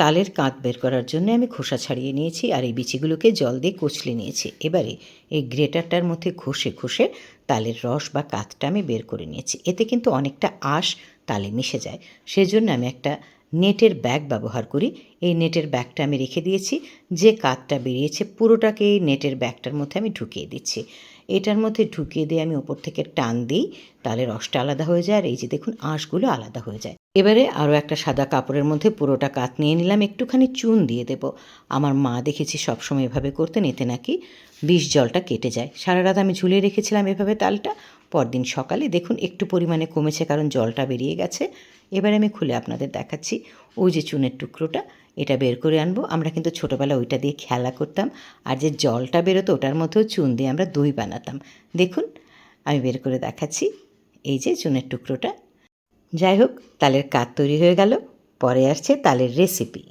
তালের কাঁত বের করার জন্য আমি খোসা ছাড়িয়ে নিয়েছি আর এই বিচিগুলোকে জল দিয়ে কচলে নিয়েছি। এবারে এই গ্রেটারটার মধ্যে ঘষে ঘষে তালের রস বা কাঁতটা আমি বের করে নিয়েছি। এতে কিন্তু অনেকটা আশ তালে মিশে যায়। সেজন্য আমি একটা নেটের ব্যাগ ব্যবহার করি। এই নেটের ব্যাগটা আমি রেখে দিয়েছি। যে কাতটা বেরিয়েছে পুরোটাকে এই নেটের ব্যাগটার মধ্যে আমি ঢুকিয়ে দিচ্ছি। এটার মধ্যে ঢুকিয়ে দিয়ে আমি ওপর থেকে টান দিই, তাহলে রসটা আলাদা হয়ে যায়। আর এই যে দেখুন, আঁশগুলো আলাদা হয়ে যায়। এবারে আরও একটা সাদা কাপড়ের মধ্যে পুরোটা কাত নিয়ে নিলাম। একটুখানি চুন দিয়ে দেব। আমার মা দেখেছি সবসময় এভাবে করতেন, এতে নাকি বিষ জলটা কেটে যায়। সারা রাত আমি ঝুলিয়ে রেখেছিলাম এভাবে তালটা। পরদিন সকালে দেখুন একটু পরিমাণে কমেছে কারণ জলটা বেরিয়ে গেছে। এবার আমি খুলে আপনাদের দেখাচ্ছি। ওই যে চুনের টুকরোটা, এটা বের করে আনব। আমরা কিন্তু ছোটোবেলা ওইটা দিয়ে খেলা করতাম। আর যে জলটা বেরোতো, ওটার মধ্যেও চুন দিয়ে আমরা দই বানাতাম। দেখুন, আমি বের করে দেখাচ্ছি এই যে চুনের টুকরোটা। যাই হোক, তালের কাত তৈরি হয়ে গেল। পরে আসছে তালের রেসিপি